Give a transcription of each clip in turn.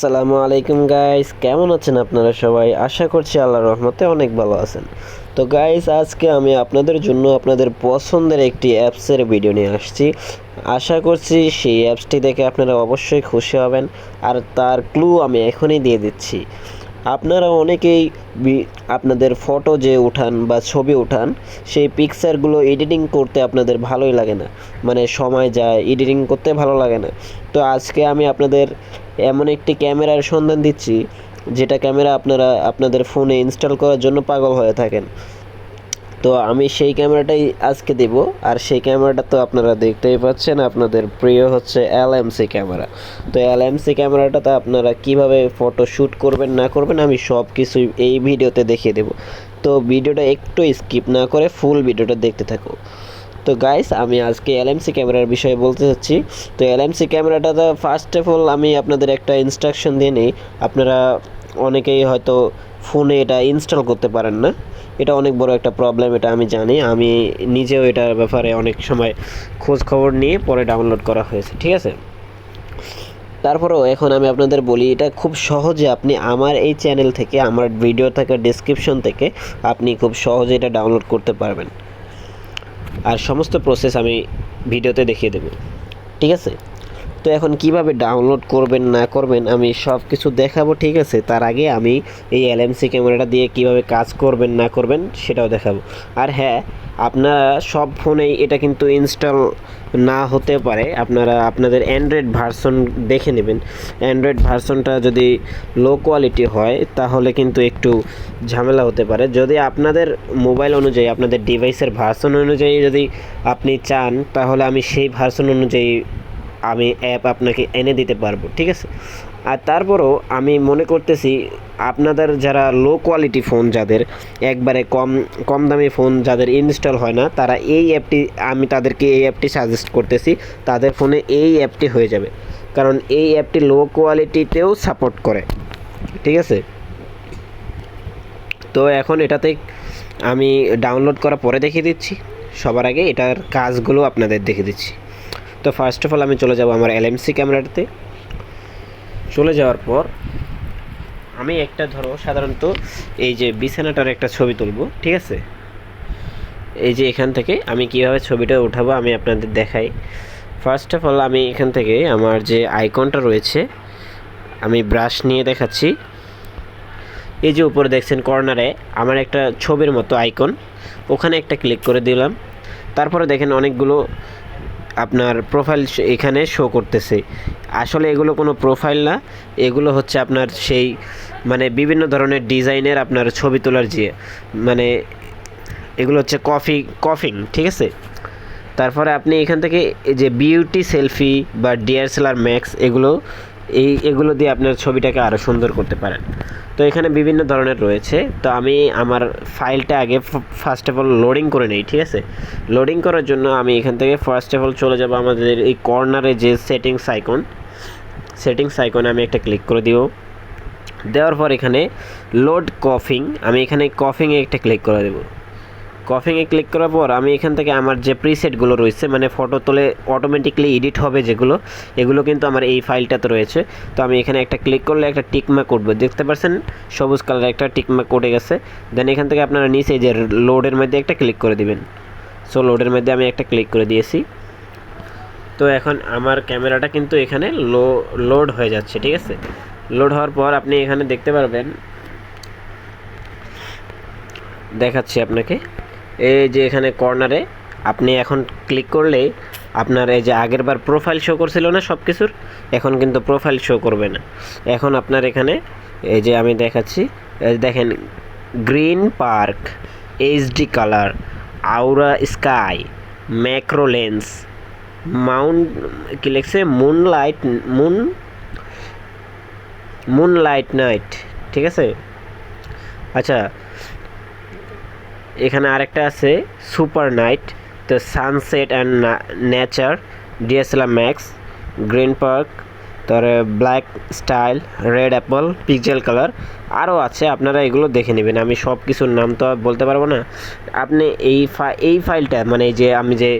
আসসালামু আলাইকুম গাইস কেমন আছেন আপনারা সবাই? আশা করছি আল্লাহর রহমতে অনেক ভালো আছেন। তো গাইস আজকে আমি আপনাদের জন্য আপনাদের পছন্দের একটি অ্যাপসের ভিডিও নিয়ে আসছি। আশা করছি সেই অ্যাপসটি দেখে আপনারা অবশ্যই খুশি হবেন। আর তার ক্লু আমি এখনই দিয়ে দিচ্ছি। আপনারা অনেকেই আপনাদের ফটো যে উঠান বা ছবি উঠান, সেই পিকচারগুলো এডিটিং করতে আপনাদের ভালোই লাগে না। মানে সময় যায় এডিটিং করতে ভালো লাগে না। তো আজকে আমি আপনাদের এমন একটি ক্যামেরার সন্ধান দিচ্ছি, যেটা ক্যামেরা আপনারা, আপনাদের ফোনে ইনস্টল করার জন্য পাগল হয়ে থাকেন। তো আমি সেই ক্যামেরাটাই আজকে দেব। আর সেই ক্যামেরাটা তো আপনারা দেখতেই পাচ্ছেন, আপনাদের প্রিয় হচ্ছে এলএমসি ক্যামেরা। তো এল এলএমসি ক্যামেরাটাতে আপনারা কীভাবে ফটো শ্যুট করবেন, না করবেন, আমি সব কিছুই এই ভিডিওতে দেখিয়ে দেব। তো ভিডিওটা একটু স্কিপ না করে ফুল ভিডিওটা দেখতে থাকো। তো গাইস আমি আজকে এলএমসি ক্যামেরার বিষয়ে বলতে চাচ্ছি। তো এলএমসি ক্যামেরাটাতে ফার্স্ট অফ অল আমি আপনাদের একটা ইনস্ট্রাকশন দিয়ে নিই। আপনারা অনেকেই হয়তো ফোনে এটা ইনস্টল করতে পারেন না। এটা অনেক বড় একটা প্রবলেম এটা আমি জানি। আমি নিজেও এটার ব্যাপারে অনেক সময় খোঁজ খবর নিয়ে পরে ডাউনলোড করা হয়েছে, ঠিক আছে? তারপরেও এখন আমি আপনাদের বলি, এটা খুব সহজে আপনি আমার এই চ্যানেল থেকে, আমার ভিডিও থাকা ডিসক্রিপশন থেকে আপনি খুব সহজে এটা ডাউনলোড করতে পারবেন। আর সমস্ত প্রসেস আমি ভিডিওতে দেখিয়ে দেব, ঠিক আছে? তো এখন কীভাবে ডাউনলোড করবেন, না করবেন, আমি সব কিছু দেখাবো, ঠিক আছে? তার আগে আমি এই এলএমসি ক্যামেরাটা দিয়ে কীভাবে কাজ করবেন, না করবেন, সেটাও দেখাবো। আর হ্যাঁ আপনারা সব ফোনেই এটা কিন্তু ইনস্টল না হতে পারে। আপনারা, আপনাদের অ্যান্ড্রয়েড ভার্সন দেখে নেবেন। অ্যান্ড্রয়েড ভার্সনটা যদি লো কোয়ালিটি হয়, তাহলে কিন্তু একটু ঝামেলা হতে পারে। যদি আপনাদের মোবাইল অনুযায়ী, আপনাদের ডিভাইসের ভার্সন অনুযায়ী যদি আপনি চান, তাহলে আমি সেই ভার্সন অনুযায়ী আমি অ্যাপ আপনাকে এনে দিতে পারব, ঠিক আছে? আর তারপরও আমি মনে করতেছি আপনাদের যারা লো কোয়ালিটি ফোন যাদের, একবারে কম কম দামি ফোন যাদের ইনস্টল হয় না, তারা এই অ্যাপটি আমি তাদেরকে এই অ্যাপটি সাজেস্ট করতেছি, তাদের ফোনে এই অ্যাপটি হয়ে যাবে। কারণ এই অ্যাপটি লো কোয়ালিটিতেও সাপোর্ট করে, ঠিক আছে? তো এখন এটাতে আমি ডাউনলোড করার পরে দেখিয়ে দিচ্ছি, সবার আগে এটার কাজগুলো আপনাদের দেখে দিচ্ছি। তো ফার্স্ট অফ অল আমি চলে যাব আমার এলএমসি ক্যামেরাতে। চলে যাওয়ার পর আমি একটা ধরো সাধারণত এই যে বিছানাটার একটা ছবি তুলবো, ঠিক আছে? এই যে এখান থেকে আমি কীভাবে ছবিটা উঠাবো আমি আপনাদের দেখাই। ফার্স্ট অফ অল আমি এখান থেকে আমার যে আইকনটা রয়েছে, আমি ব্রাশ নিয়ে দেখাচ্ছি। এই যে উপরে দেখছেন কর্নারে আমার একটা ছবির মতো আইকন ওখানে একটা ক্লিক করে দিলাম। তারপরে দেখেন অনেকগুলো আপনার প্রোফাইল এখানে শো করতেছে। আসলে এগুলো কোনো প্রোফাইল না, এগুলো হচ্ছে আপনার সেই মানে বিভিন্ন ধরনের ডিজাইনের আপনার ছবি তোলার যে মানে এগুলো হচ্ছে কফি কফিং ঠিক আছে? তারপরে আপনি এখান থেকে এই যে বিউটি সেলফি বা ডিএসএলআর ম্যাক্স এগুলো, এই, এগুলো দিয়ে আপনার ছবিটাকে আরও সুন্দর করতে পারেন। তো এখানে বিভিন্ন ধরনের রয়েছে। তো আমি আমার ফাইলটা আগে ফার্স্ট অফ অল লোডিং করে নিই, ঠিক আছে? লোডিং করার জন্য আমি এখান থেকে ফার্স্ট অফ অল চলে যাব আমাদের এই কর্নারে যে সেটিং সাইকন সেটিং সাইকনে আমি একটা ক্লিক করে দিব। দেওয়ার পর এখানে লোড কফিং আমি এখানে কফিংয়ে একটা ক্লিক করে দেবো। কফিংয়ে ক্লিক করার পর আমি এখান থেকে আমার যে প্রিসেটগুলো রয়েছে মানে ফটো তোলে অটোমেটিকলি এডিট হবে যেগুলো, এগুলো কিন্তু আমার এই ফাইলটাতে রয়েছে। তো আমি এখানে একটা ক্লিক করলে একটা টিকমার্ক করব দেখতে পাচ্ছেন সবুজ কালার একটা টিকমার্ক করে গেছে। দেন এখান থেকে আপনারা নিচে যে লোডের মধ্যে একটা ক্লিক করে দিবেন। সো লোডের মধ্যে আমি একটা ক্লিক করে দিয়েছি। তো এখন আমার ক্যামেরাটা কিন্তু এখানে লো লোড হয়ে যাচ্ছে, ঠিক আছে? লোড হওয়ার পর আপনি এখানে দেখতে পারবেন। দেখাচ্ছি আপনাকে। এই যে এখানে কর্নারে আপনি এখন ক্লিক করলেই আপনার এই যে আগের বার প্রোফাইল শো করছিল না সব কিছুর এখন কিন্তু প্রোফাইল শো করবে না। এখন আপনার এখানে এই যে আমি দেখাচ্ছি দেখেন green park HD colour aura sky macro lens mount কি লিখছে? Moon light moon moon light night ঠিক আছে? আচ্ছা এখানে আরেকটা আছে সুপার নাইট তো sunset and nature DSLR max green park তারপরে black style red apple pixel colour আরও আছে, আপনারা এগুলো দেখে নেবেন, আমি সব কিছুর নাম তো বলতে পারব না। আপনি এই এই ফাইলটা মানে যে আমি যে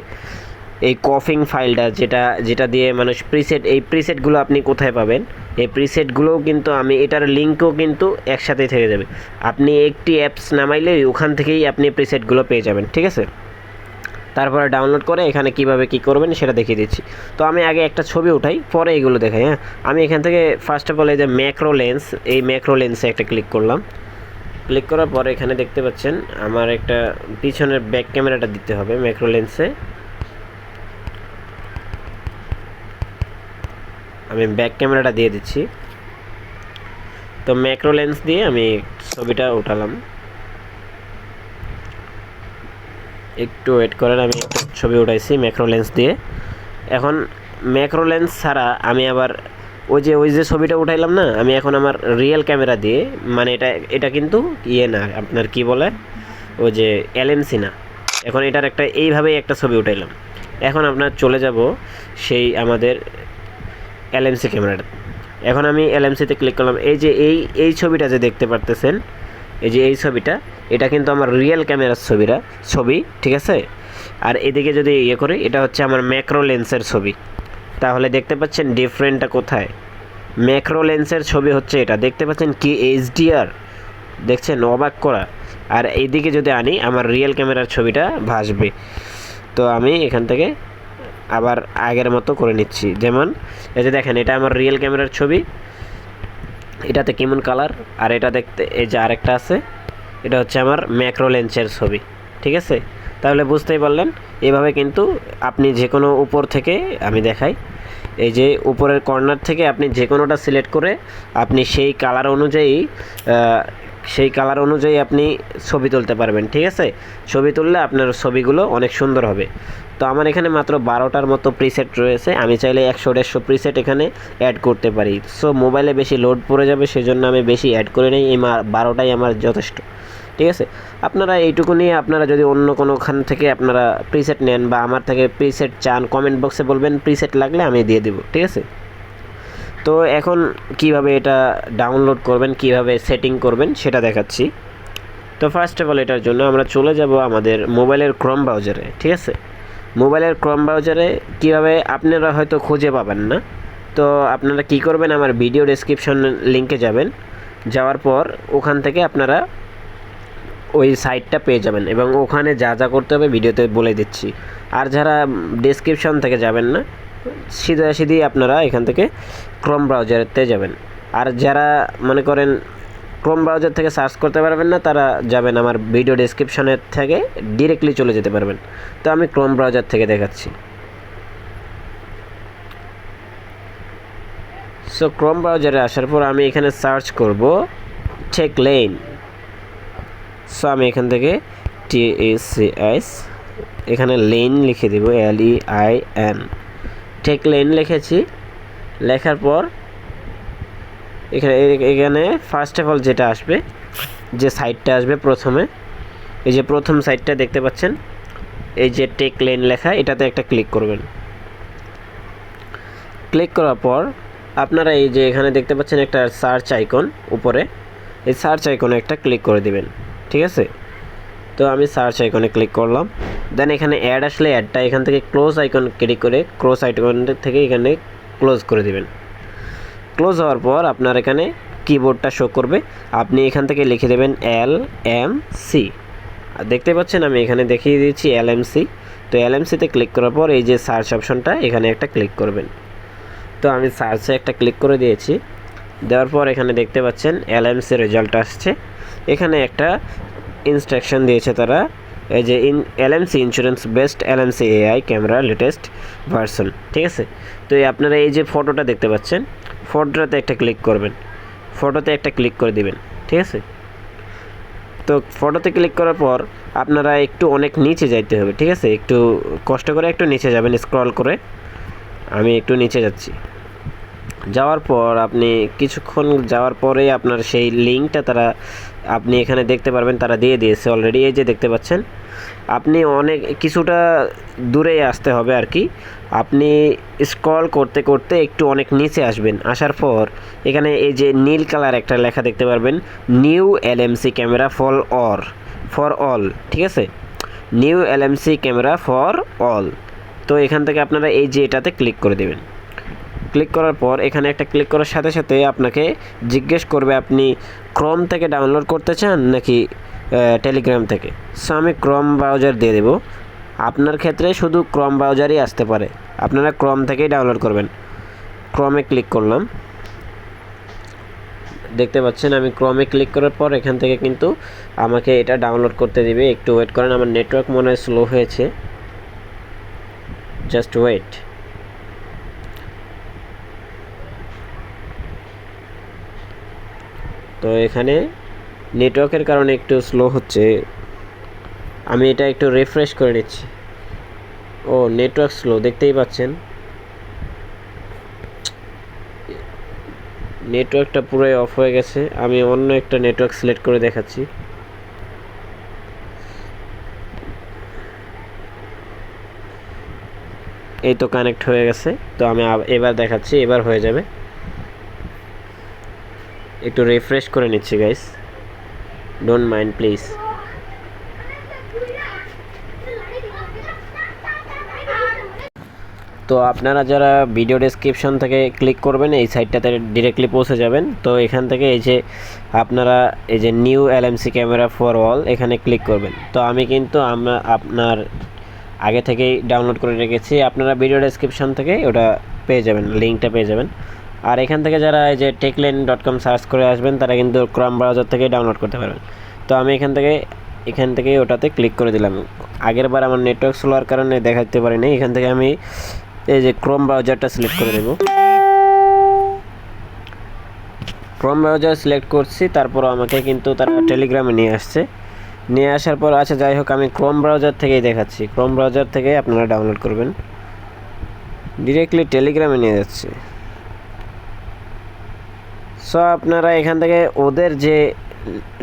এই কফিং ফাইলটা যেটা যেটা দিয়ে মানুষ প্রিসেট এই প্রিসেটগুলো আপনি কোথায় পাবেন? এই প্রিসেটগুলোও কিন্তু আমি, এটার লিঙ্কও কিন্তু একসাথেই থেকে যাবে। আপনি একটি অ্যাপস নামাইলে ওখান থেকেই আপনি প্রিসেটগুলো পেয়ে যাবেন, ঠিক আছে? তারপরে ডাউনলোড করে এখানে কীভাবে কি করবেন সেটা দেখিয়ে দিচ্ছি। তো আমি আগে একটা ছবি উঠাই, পরে এগুলো দেখাই হ্যাঁ? আমি এখান থেকে ফার্স্ট অফ অল এই যে ম্যাক্রো লেন্স এই ম্যাক্রো লেন্সে একটা ক্লিক করলাম। ক্লিক করার পরে এখানে দেখতে পাচ্ছেন, আমার একটা পিছনের ব্যাক ক্যামেরাটা দিতে হবে ম্যাক্রো লেন্সে আমি ব্যাক ক্যামেরাটা দিয়ে দিচ্ছি। তো ম্যাক্রো লেন্স দিয়ে আমি ছবিটা উঠালাম। একটু ওয়েট করেন, আমি ছবি উঠাইছি ম্যাক্রো লেন্স দিয়ে। এখন ম্যাক্রো লেন্স ছাড়া আমি আবার ওই যে ওই যে ছবিটা উঠাইলাম না, আমি এখন আমার রিয়েল ক্যামেরা দিয়ে মানে এটা এটা কিন্তু ইয়ে না, আপনার কি বলে? ওই যে এলএমসি না। এখন এটার একটা, এইভাবেই একটা ছবি উঠাইলাম। এখন আপনার চলে যাব সেই আমাদের এলএমসি ক্যামেরাটা এখন আমি এলএমসিতে ক্লিক করলাম। এই যে এই এই ছবিটা যে দেখতে পারতেছেন, এই যে এই ছবিটা, এটা কিন্তু আমার রিয়েল ক্যামেরার ছবিটা ছবি, ঠিক আছে? আর এদিকে যদি ইয়ে করি, এটা হচ্ছে আমার ম্যাক্রো লেন্সের ছবি। তাহলে দেখতে পাচ্ছেন ডিফারেন্টটা কোথায়? ম্যাক্রো লেন্সের ছবি হচ্ছে এটা। দেখতে পাচ্ছেন কি এইচডিআর দেখছেন? অবাক করা। আর এইদিকে যদি আনি, আমার রিয়েল ক্যামেরার ছবিটা ভাসবে। তো আমি এখান থেকে আবার আগের মতো করে নিচ্ছি। যেমন, এই যে দেখেন, এটা আমার রিয়েল ক্যামেরার ছবি। এটাতে কেমন কালার আর এটা দেখতে, এই যে আরেকটা আছে, এটা হচ্ছে আমার ম্যাক্রো লেন্সের ছবি, ঠিক আছে? তাহলে বুঝতেই পারলেন, এভাবে কিন্তু আপনি যে কোনো উপর থেকে, আমি দেখাই, এই যে উপরের কর্নার থেকে আপনি যে কোনোটা সিলেক্ট করে, আপনি সেই কালার অনুযায়ী সেই কালার অনুযায়ী আপনি ছবি তুলতে পারবেন, ঠিক আছে? ছবি তুললে আপনার ছবিগুলো অনেক সুন্দর হবে। তো আমার এখানে মাত্র বারোটার মতো প্রিসেট রয়েছে, আমি চাইলে একশো দেড়শো প্রিসেট এখানে অ্যাড করতে পারি। সো মোবাইলে বেশি লোড পড়ে যাবে, সেজন্য আমি বেশি অ্যাড করে নিই, এই বারোটাই আমার যথেষ্ট, ঠিক আছে? আপনারা এইটুকু নিয়ে আপনারা যদি অন্য কোনোখান থেকে আপনারা প্রিসেট নেন বা আমার থেকে প্রিসেট চান কমেন্ট বক্সে বলবেন প্রিসেট লাগলে আমি দিয়ে দেবো, ঠিক আছে? তো এখন কীভাবে এটা ডাউনলোড করবেন, কীভাবে সেটিং করবেন সেটা দেখাচ্ছি। তো ফার্স্ট অফ অল এটার জন্য আমরা চলে যাব আমাদের মোবাইলের ক্রম ব্রাউজারে ঠিক আছে? মোবাইলের ক্রম ব্রাউজারে কীভাবে আপনারা হয়তো খুঁজে পাবেন না। তো আপনারা কি করবেন, আমার ভিডিও ডেসক্রিপশন লিঙ্কে যাবেন। যাওয়ার পর ওখান থেকে আপনারা ওই সাইটটা পেয়ে যাবেন এবং ওখানে যা যা করতে হবে ভিডিওতে বলে দিচ্ছি। আর যারা ডেসক্রিপশন থেকে যাবেন না সিধা সিধি আপনারা এখান থেকে ক্রোম ব্রাউজারেতে যাবেন। আর যারা মনে করেন ক্রোম ব্রাউজার থেকে সার্চ করতে পারবেন না, তারা যাবেন আমার ভিডিও ডেসক্রিপশনের থেকে ডিরেক্টলি চলে যেতে পারবেন। তো আমি ক্রোম ব্রাউজার থেকে দেখাচ্ছি। সো ক্রোম ব্রাউজারে আসার পর আমি এখানে সার্চ করব চেক লেন সো আমি এখান থেকে টি এস এখানে লেন লিখে দেব L E I N tech lane লিখেছি। লেখার পর এখানে এখানে ফার্স্ট অফ অল যেটা আসবে, যে সাইটটা আসবে প্রথমে, এই যে প্রথম সাইটটা দেখতে পাচ্ছেন, এই যে টেক লেন লেখা, এটাতে একটা ক্লিক করবেন। ক্লিক করার পর আপনারা এই যে এখানে দেখতে পাচ্ছেন একটা সার্চ আইকন উপরে, এই সার্চ আইকনে একটা ক্লিক করে দিবেন, ঠিক আছে? তো আমি সার্চ আইকনে ক্লিক করলাম। দেন এখানে অ্যাড আসলে অ্যাডটা এখান থেকে ক্লোজ আইকন ক্লিক করে ক্লোজ আইকন থেকে এখানে ক্লোজ করে দিবেন। ক্লোজ হওয়ার পর আপনার এখানে কিবোর্ডটা শো করবে। আপনি এখান থেকে লিখে দেবেন এল এম সি দেখতে পাচ্ছেন আমি এখানে দেখিয়ে দিয়েছি এল এম সি তো এল এম সিতে ক্লিক করার পর এই যে সার্চ অপশনটা এখানে একটা ক্লিক করবেন। তো আমি সার্চে একটা ক্লিক করে দিয়েছি। দেওয়ার পর এখানে দেখতে পাচ্ছেন এলএমসি রেজাল্ট আসছে। এখানে একটা ইনস্ট্রাকশন দিয়েছে তারা, এই যে in LMC insurance best LMC AI camera latest version ঠিক আছে? তো আপনারা এই যে ফটোটা দেখতে পাচ্ছেন ফটোটাতে একটা ক্লিক করবেন ফটোতে একটা ক্লিক করে দিবেন, ঠিক আছে? তো ফটোতে ক্লিক করার পর আপনারা একটু অনেক নিচে যাইতে হবে, ঠিক আছে? একটু কষ্ট করে একটু নিচে যাবেন স্ক্রল করে। আমি একটু নিচে যাচ্ছি। যাওয়ার পর আপনি কিছুক্ষণ যাওয়ার পরে আপনার সেই লিঙ্কটা তারা আপনি এখানে দেখতে পারবেন, তারা দিয়ে দিয়েছে অলরেডি এই যে দেখতে পাচ্ছেন। আপনি অনেক, কিছুটা দূরে আসতে হবে আর কি। আপনি স্ক্রল করতে করতে একটু অনেক নিচে আসবেন। আসার পর এখানে এই যে নীল কালার একটা লেখা দেখতে পারবেন new LMC camera for or for all ঠিক আছে? New LMC camera for all তো এখান থেকে আপনারা এই যে এটাতে ক্লিক করে দেবেন। ক্লিক করার পর এখানে একটা ক্লিক করার সাথে সাথে আপনাকে জিজ্ঞেস করবে আপনি ক্রোম থেকে ডাউনলোড করতে চান নাকি টেলিগ্রাম থেকে? সো আমি ক্রোম ব্রাউজার দিয়ে দেবো। আপনার ক্ষেত্রে শুধু ক্রোম ব্রাউজারই আসতে পারে। আপনারা ক্রোম থেকেই ডাউনলোড করবেন। ক্রমে ক্লিক করলাম। দেখতে পাচ্ছেন, আমি ক্রমে ক্লিক করার পর এখান থেকে কিন্তু আমাকে এটা ডাউনলোড করতে দিবে। একটু ওয়েট করেন, আমার নেটওয়ার্ক মনে হয় স্লো হয়েছে। জাস্ট ওয়েট তো এখানে নেটওয়ার্কের কারণে একটু স্লো হচ্ছে। আমি এটা একটু রিফ্রেশ করে নিচ্ছি। ও নেটওয়ার্ক স্লো দেখতেই পাচ্ছেন। নেটওয়ার্কটা পুরোই অফ হয়ে গেছে। আমি অন্য একটা নেটওয়ার্ক সিলেক্ট করে দেখাচ্ছি। এই তো কানেক্ট হয়ে গেছে। তো আমি এবার দেখাচ্ছি, এবার হয়ে যাবে। একটু রিফ্রেশ করে নিচ্ছি গাইস ডোন্ট মাইন্ড প্লিজ তো আপনারা যারা ভিডিও ডেসক্রিপশন থেকে ক্লিক করবেন, এই সাইটটাতে ডিরেক্টলি পৌঁছে যাবেন। তো এখান থেকে এই যে আপনারা, এই যে new LMC camera for all এখানে ক্লিক করবেন। তো আমি কিন্তু আমরা আপনার আগে থেকেই ডাউনলোড করে রেখেছি। আপনারা ভিডিও ডেসক্রিপশন থেকে ওটা পেয়ে যাবেন লিঙ্কটা পেয়ে যাবেন। আর এখান থেকে যারা এই যে টেকলেন ডট কম সার্চ করে আসবেন, তারা কিন্তু ক্রম ব্রাউজার থেকে ডাউনলোড করতে পারবেন। তো আমি এখান থেকে এখান থেকে ওটাতে ক্লিক করে দিলাম। আগের বার আমার নেটওয়ার্ক স্লোয়ার কারণে দেখাতে পারিনি। এখান থেকে আমি এই যে ক্রোম ব্রাউজারটা সিলেক্ট করে দেব। ক্রোম ব্রাউজার সিলেক্ট করছি, তারপর আমাকে কিন্তু তারা টেলিগ্রামে নিয়ে আসছে। নিয়ে আসার পর আচ্ছা যাই হোক, আমি ক্রোম ব্রাউজার থেকেই দেখাচ্ছি। ক্রোম ব্রাউজার থেকে আপনারা ডাউনলোড করবেন। ডিরেক্টলি টেলিগ্রামে নিয়ে যাচ্ছে। সো আপনারা এখান থেকে ওদের যে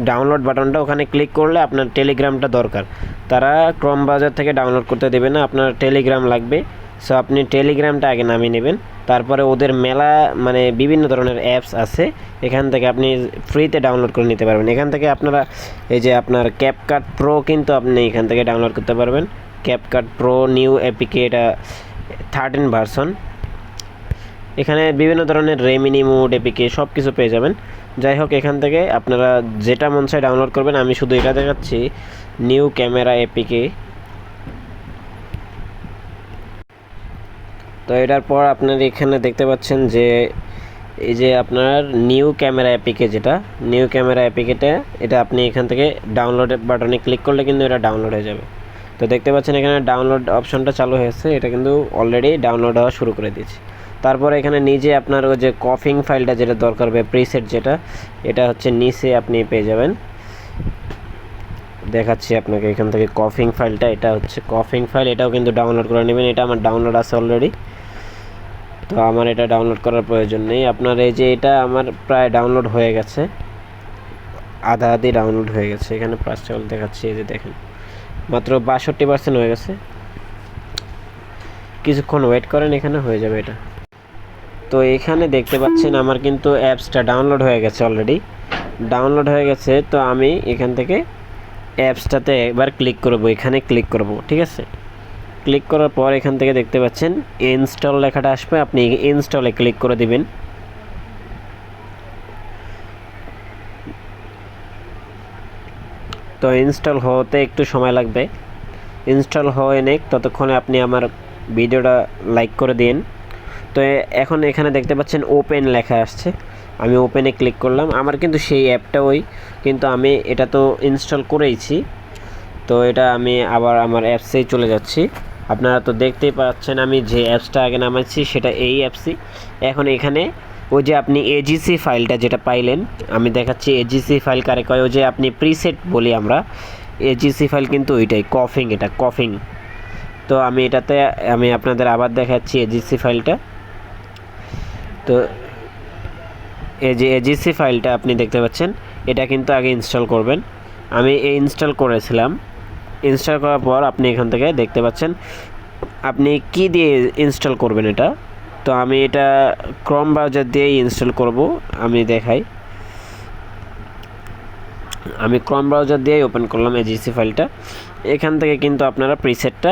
ডাউনলোড বাটনটা ওখানে ক্লিক করলে আপনার টেলিগ্রামটা দরকার। তারা ক্রম ব্রাউজার থেকে ডাউনলোড করতে দেবে না, আপনার টেলিগ্রাম লাগবে। সো আপনি টেলিগ্রামটা আগে নামিয়ে নেবেন। তারপরে ওদের মেলা মানে বিভিন্ন ধরনের অ্যাপস আছে। এখান থেকে আপনি ফ্রিতে ডাউনলোড করে নিতে পারবেন। এখান থেকে আপনারা, এই যে আপনার ক্যাপকাট প্রো কিন্তু আপনি এখান থেকে ডাউনলোড করতে পারবেন। ক্যাপকাট প্রো নিউ এপিকে এটা থার্টিন ভার্সন এখানে বিভিন্ন ধরনের রেমিনি মোড এপিকে সব কিছু পেয়ে যাবেন। যাই হোক এখান থেকে আপনারা যেটা মন চায় ডাউনলোড করবেন। আমি শুধু এটা দেখাচ্ছি নিউ ক্যামেরা এপিকে তো এটার পর আপনার এখানে দেখতে পাচ্ছেন যে, এই যে আপনার নিউ ক্যামেরা অ্যাপিকে যেটা নিউ ক্যামেরা অ্যাপিকেটা এটা আপনি এখান থেকে ডাউনলোড বাটনে ক্লিক করলে কিন্তু এটা ডাউনলোড হয়ে যাবে। তো দেখতে পাচ্ছেন এখানে ডাউনলোড অপশনটা চালু হয়েছে। এটা কিন্তু অলরেডি ডাউনলোড হওয়া শুরু করে দিয়েছি। তারপরে এখানে নিজে আপনার ওই যে কফিং ফাইলটা যেটা দরকার হবে প্রিসেট যেটা, এটা হচ্ছে নিচে আপনি পেয়ে যাবেন। দেখাচ্ছি আপনাকে এখান থেকে কফিং ফাইলটা এটা হচ্ছে কফিং ফাইল এটাও কিন্তু ডাউনলোড করে নেবেন, এটা আমার ডাউনলোড আছে অলরেডি তো আমার এটা ডাউনলোড করার প্রয়োজন নেই। আপনার এই যে এটা আমার প্রায় ডাউনলোড হয়ে গেছে, আধা আধি ডাউনলোড হয়ে গেছে। এখানে প্লাস চাউল দেখাচ্ছি, এই যে দেখেন, মাত্র বাষট্টি পার্সেন্ট হয়ে গেছে। কিছুক্ষণ ওয়েট করেন, এখানে হয়ে যাবে এটা। তো এখানে দেখতে পাচ্ছেন আমার কিন্তু অ্যাপসটা ডাউনলোড হয়ে গেছে অলরেডি। ডাউনলোড হয়ে গেছে, তো আমি এখান থেকে অ্যাপসটাতে একবার ক্লিক করব, এখানে ক্লিক করব, ঠিক আছে? ক্লিক করার পর এখান থেকে দেখতে পাচ্ছেন ইনস্টল লেখাটা আসবে, আপনি ইনস্টলে ক্লিক করে দিবেন। তো ইনস্টল হতে একটু সময় লাগবে। ইনস্টল হয়ে নেক, ততক্ষণে আপনি আমার ভিডিওটা লাইক করে দিন। তো এখন এখানে দেখতে পাচ্ছেন ওপেন লেখা আসছে। আমি ওপেনে ক্লিক করলাম। আমার কিন্তু সেই অ্যাপটা ওই, কিন্তু আমি এটা তো ইনস্টল করেইছি। তো এটা আমি আবার আমার অ্যাপসেই চলে যাচ্ছি। আপনারা তো দেখতেই পাচ্ছেন আমি যে অ্যাপসটা আগে নামাচ্ছি সেটা এই অ্যাপসই এখন এখানে ওই যে আপনি এজিসি ফাইলটা যেটা পাইলেন, আমি দেখাচ্ছি এজিসি ফাইল কারে কয়, ওই যে আপনি প্রিসেট বলি আমরা এজিসি ফাইল কিন্তু ওইটাই কফিং এটা কফিং তো আমি এটাতে, আমি আপনাদের আবার দেখাচ্ছি এজিসি ফাইলটা তো এই যে এজিসি ফাইলটা আপনি দেখতে পাচ্ছেন, এটা কিন্তু আগে ইনস্টল করবেন। আমি এই ইনস্টল করেছিলাম। ইনস্টল করার পর আপনি এখান থেকে দেখতে পাচ্ছেন, আপনি কি দিয়ে ইনস্টল করবেন এটা? তো আমি এটা ক্রম ব্রাউজার দিয়েই ইনস্টল করব, আমি দেখাই। আমি ক্রম ব্রাউজার দিয়েই ওপেন করলাম এজিসি ফাইলটা। এখান থেকে কিন্তু আপনারা প্রিসেটটা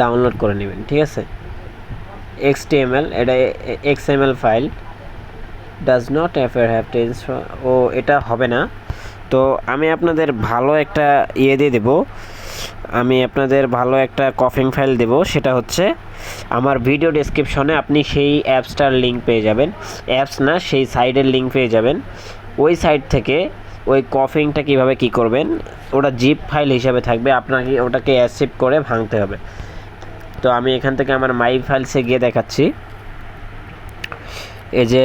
ডাউনলোড করে নেবেন, ঠিক আছে? এক্সটিএমএল এটা XML file does not affair have tense ও, এটা হবে না। তো আমি আপনাদের ভালো একটা ইয়ে দিয়ে দেবো। আমি আপনাদের ভালো একটা কফিং ফাইল দেব, সেটা হচ্ছে আমার ভিডিও ডেসক্রিপশনে আপনি সেই অ্যাপসটার লিঙ্ক পেয়ে যাবেন। অ্যাপস না, সেই সাইডের লিঙ্ক পেয়ে যাবেন। ওই সাইড থেকে ওই কফিংটা কীভাবে কি করবেন, ওটা জিপ ফাইল হিসাবে থাকবে। আপনাকে ওটাকে অ্যাসিপ করে ভাঙতে হবে। তো আমি এখান থেকে আমার মাই ফাইলসে গিয়ে দেখাচ্ছি। এই যে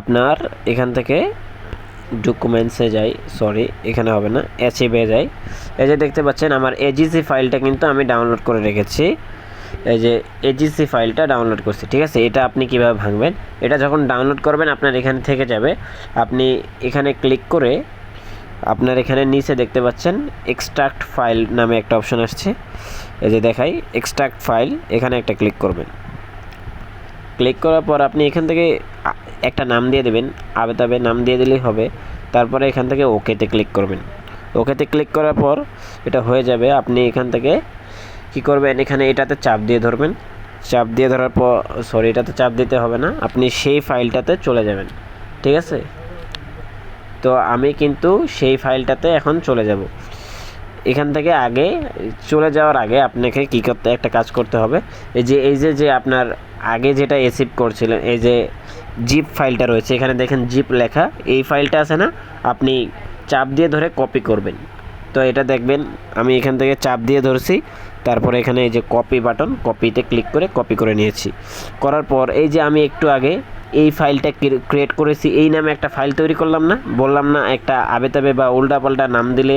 আপনার এখান থেকে ডকুমেন্টসে যাই সরি এখানে হবে না অ্যাচিভে যাই। এই যে দেখতে পাচ্ছেন, আমার এজিসি ফাইলটা কিন্তু আমি ডাউনলোড করে রেখেছি। এই যে এজিসি ফাইলটা ডাউনলোড করছি, ঠিক আছে? এটা আপনি কীভাবে ভাঙবেন? এটা যখন ডাউনলোড করবেন, আপনার এখানে থেকে যাবে। আপনি এখানে ক্লিক করে আপনার এখানে নিচে দেখতে পাচ্ছেন এক্সট্রাক্ট ফাইল নামে একটা অপশন আসছে। এই যে দেখাই এক্সট্রাক্ট ফাইল এখানে একটা ক্লিক করবেন। ক্লিক করার পর আপনি এখান থেকে একটা নাম দিয়ে দেবেন আবে তাবে নাম দিয়ে দিলেই হবে। তারপরে এখান থেকে ওকেতে ক্লিক করবেন। ওকেতে ক্লিক করার পর এটা হয়ে যাবে, আপনি এখান থেকে কি করবেন, এখানে এটাতে চাপ দিয়ে ধরবেন। চাপ দিয়ে ধরার পর সরি এটাতে চাপ দিতে হবে না, আপনি সেই ফাইলটাতে চলে যাবেন। ঠিক আছে? তো আমি কিন্তু সেই ফাইলটাতে এখন চলে যাব। এখান থেকে আগে, চলে যাওয়ার আগে আপনাকে কী করতে, একটা কাজ করতে হবে। এই যে এই যে যে আপনার আগে যেটা এসিভ করছিলেন, এই যে জিপ ফাইলটা রয়েছে, এখানে দেখেন জিপ লেখা। এই ফাইলটা আছে না, আপনি চাপ দিয়ে ধরে কপি করবেন। তো এটা দেখবেন, আমি এখান থেকে চাপ দিয়ে ধরছি, তারপরে এখানে এই যে কপি বাটন কপিতে ক্লিক করে কপি করে নিয়েছি। করার পর, এই যে আমি একটু আগে এই ফাইলটা ক্রিয়েট করেছি। এই নামে একটা ফাইল তৈরি করলাম না। বললাম না, একটা আবেতাবে বা উল্টাপাল্টা নাম দিলে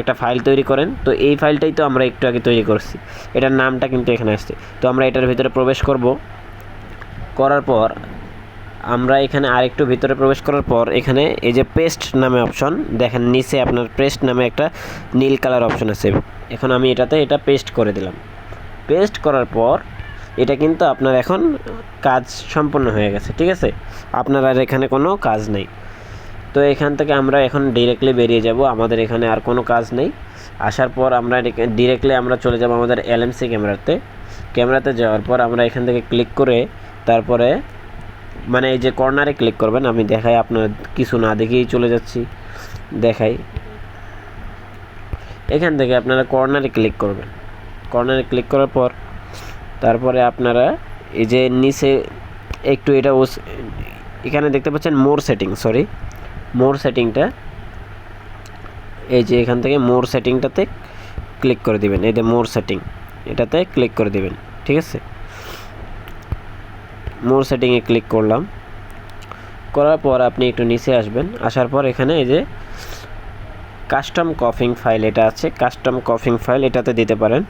একটা ফাইল তৈরি করেন। তো এই ফাইলটাই তো আমরা একটু আগে তৈরি করছি। এটার নামটা কিন্তু এখানে আসছে। তো আমরা এটার ভিতরে প্রবেশ করব। করার পর আমরা এখানে আরেকটু ভিতরে প্রবেশ করার পর এখানে এই যে পেস্ট নামে অপশন দেখেন নিচে আপনার পেস্ট নামে একটা নীল কালার অপশন আছে। এখন আমি এটাতে এটা পেস্ট করে দিলাম। পেস্ট করার পর এটা কিন্তু আপনার এখন কাজ সম্পন্ন হয়ে গেছে, ঠিক আছে? আপনার আর এখানে কোনো কাজ নেই। তো এখান থেকে আমরা এখন ডিরেক্টলি বেরিয়ে যাব, আমাদের এখানে আর কোনো কাজ নেই। আসার পর আমরা ডিরেক্টলি আমরা চলে যাব আমাদের এলএমসি ক্যামেরাতে। ক্যামেরাতে যাওয়ার পর আমরা এখান থেকে ক্লিক করে তারপরে মানে এই যে কর্নারে ক্লিক করবেন, আমি দেখাই আপনার কিছু না দেখেই চলে যাচ্ছি। দেখাই। এখান থেকে আপনারা কর্নারে ক্লিক করবেন। কর্নারে ক্লিক করার পর তারপরে আপনারা এই যে নিচে একটু এটা এখানে দেখতে পাচ্ছেন মোর সেটিং সরি মোর সেটিংটা। এই যে এখান থেকে মোর সেটিংটাতে ক্লিক করে দিবেন, এই যে মোর সেটিং, এটাতে ক্লিক করে দিবেন, ঠিক আছে? মোর সেটিংয়ে ক্লিক করলাম। করার পর আপনি একটু নিচে আসবেন, আসার পর এখানে এই যে কাস্টম কফিং ফাইল এটা আছে কাস্টম কফিং ফাইল এটাতে দিতে পারেন।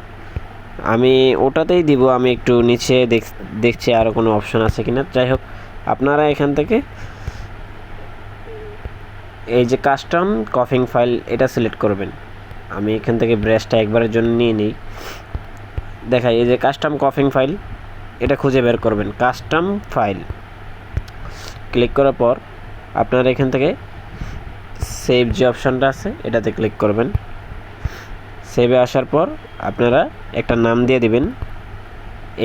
আমি ওটাতেই দিব, আমি একটু নিচে দেখ- দেখছি আরও কোনো অপশন আছে কিনা। যাই হোক, আপনারা এখান থেকে এই যে কাস্টম কফিং ফাইল এটা সিলেক্ট করবেন। আমি এখান থেকে ব্রাশটা একবারের জন্য নিয়ে নিই। দেখাই, এই যে কাস্টম কফিং ফাইল এটা খুঁজে বের করবেন কাস্টম ফাইল ক্লিক করার পর আপনারা এখান থেকে সেভ যে অপশনটা আছে, এটাতে ক্লিক করবেন। সেভে আসার পর আপনারা একটা নাম দিয়ে দিবেন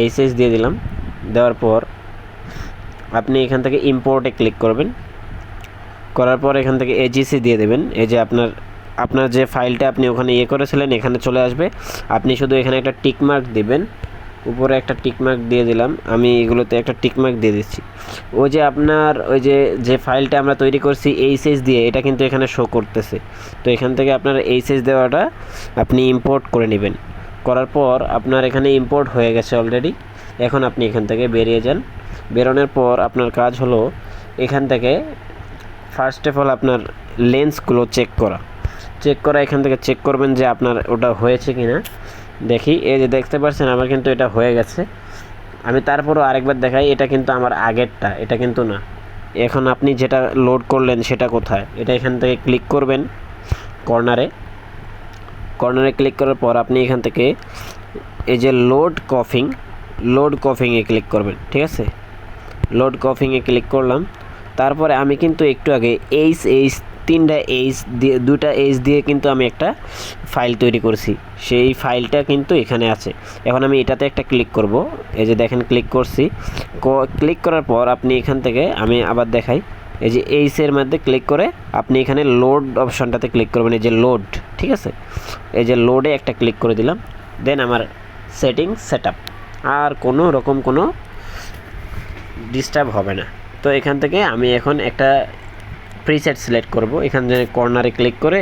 এইচএস দিয়ে দিলাম, দেওয়ার পর আপনি এখান থেকে ইম্পোর্টে ক্লিক করবেন, করার পর এখান থেকে এজিসি দিয়ে দেবেন, এই যে আপনার আপনার যে ফাইলটা আপনি ওখানে ইয়ে করেছিলেন, এখানে চলে আসবে, আপনি শুধু এখানে একটা টিক মার্ক দিবেন উপরে একটা টিকমার্ক দিয়ে দিলাম। আমি এগুলোতে একটা টিকমার্ক দিয়ে দিচ্ছি। ওই যে আপনার ওই যে যে ফাইলটা আমরা তৈরি করছি এইচএস দিয়ে, এটা কিন্তু এখানে শো করতেছে। তো এখান থেকে আপনার এইচএস দেওয়াটা আপনি ইম্পোর্ট করে নেবেন। করার পর আপনার এখানে ইম্পোর্ট হয়ে গেছে অলরেডি এখন আপনি এখান থেকে বেরিয়ে যান। বেরোনোর পর আপনার কাজ হলো এখান থেকে ফার্স্ট অফ অল আপনার লেন্সগুলো চেক করা। চেক করা, এখান থেকে চেক করবেন যে আপনার ওটা হয়েছে কি না দেখি, এই যে দেখতে পাচ্ছেন আমার কিন্তু এটা হয়ে গেছে। আমি তারপরও আরেকবার দেখাই, এটা কিন্তু আমার আগেরটা, এটা কিন্তু না। এখন আপনি যেটা লোড করলেন, সেটা কোথায়? এটা এখান থেকে ক্লিক করবেন কর্নারে কর্নারে ক্লিক করার পর আপনি এখান থেকে এই যে লোড কফিং লোড কফিংয়ে ক্লিক করবেন, ঠিক আছে? লোড কফিংয়ে ক্লিক করলাম। তারপরে আমি কিন্তু একটু আগে এইচ এইচ তিনটা এইচ দিয়ে দুটা এইচ দিয়ে কিন্তু আমি একটা ফাইল তৈরি করছি। সেই ফাইলটা কিন্তু এখানে আছে। এখন আমি এটাতে একটা ক্লিক করব। এই যে দেখেন ক্লিক করছি। ক্লিক করার পর আপনি এখান থেকে আমি আবার দেখাই। এই যে এইচের মধ্যে ক্লিক করে আপনি এখানে লোড অপশনটাতে ক্লিক করবেন। এই যে লোড ঠিক আছে? এই যে লোডে একটা ক্লিক করে দিলাম। দেন আমার সেটিং সেট আর কোনো রকম কোনো ডিস্টার্ব হবে না। তো এখান থেকে আমি এখন একটা প্রিসেট সিলেক্ট করব। এখান থেকে কর্নারে ক্লিক করে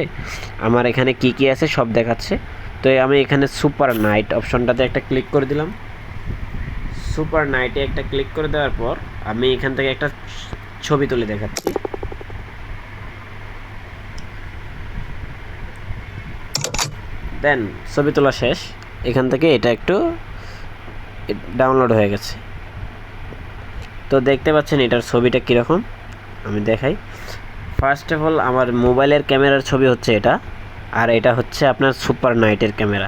আমার এখানে কি কি আছে সব দেখাচ্ছে। তো আমি এখানে সুপার নাইট অপশনটাতে একটা ক্লিক করে দিলাম। সুপার নাইটে একটা ক্লিক করে দেওয়ার পর আমি এখান থেকে একটা ছবি তুলে দেখাচ্ছি। দেন, ছবি তোলা শেষ। এখান থেকে এটা একটু ডাউনলোড হয়ে গেছে। তো দেখতে পাচ্ছেন এটার ছবিটা কীরকম? আমি দেখাই। ফার্স্ট অফ অল আমার মোবাইলের ক্যামেরার ছবি হচ্ছে এটা, আর এটা হচ্ছে আপনার super নাইটের camera.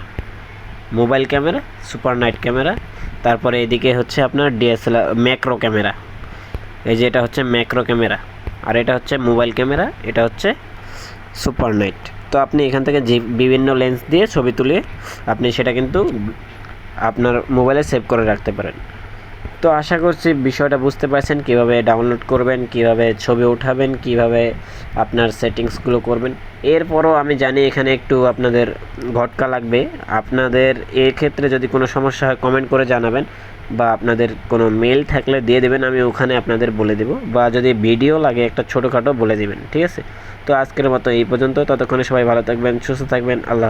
Mobile camera super night camera, তারপরে এদিকে হচ্ছে আপনার ডিএসএলআর ম্যাক্রো ক্যামেরা। এই যে এটা হচ্ছে ম্যাক্রো ক্যামেরা, আর এটা হচ্ছে মোবাইল ক্যামেরা, এটা হচ্ছে সুপার নাইট তো আপনি এখান থেকে যে বিভিন্ন লেন্স দিয়ে ছবি তুলে, আপনি সেটা কিন্তু আপনার মোবাইলে সেভ করে রাখতে পারেন। তো আশা করছি বিষয়টা বুঝতে পারছেন, কীভাবে ডাউনলোড করবেন, কীভাবে ছবি উঠাবেন, কীভাবে আপনার সেটিংসগুলো করবেন। এরপরও আমি জানি এখানে একটু আপনাদের ঘটকা লাগবে। আপনাদের ক্ষেত্রে যদি কোনো সমস্যা হয় কমেন্ট করে জানাবেন বা আপনাদের কোনো মেল থাকলে দিয়ে দেবেন, আমি ওখানে আপনাদের বলে দেবো। বা যদি ভিডিও লাগে, একটা ছোটোখাটো বলে দেবেন, ঠিক আছে? তো আজকের মতো এই পর্যন্ত। ততক্ষণে সবাই ভালো থাকবেন, সুস্থ থাকবেন, আল্লাহ।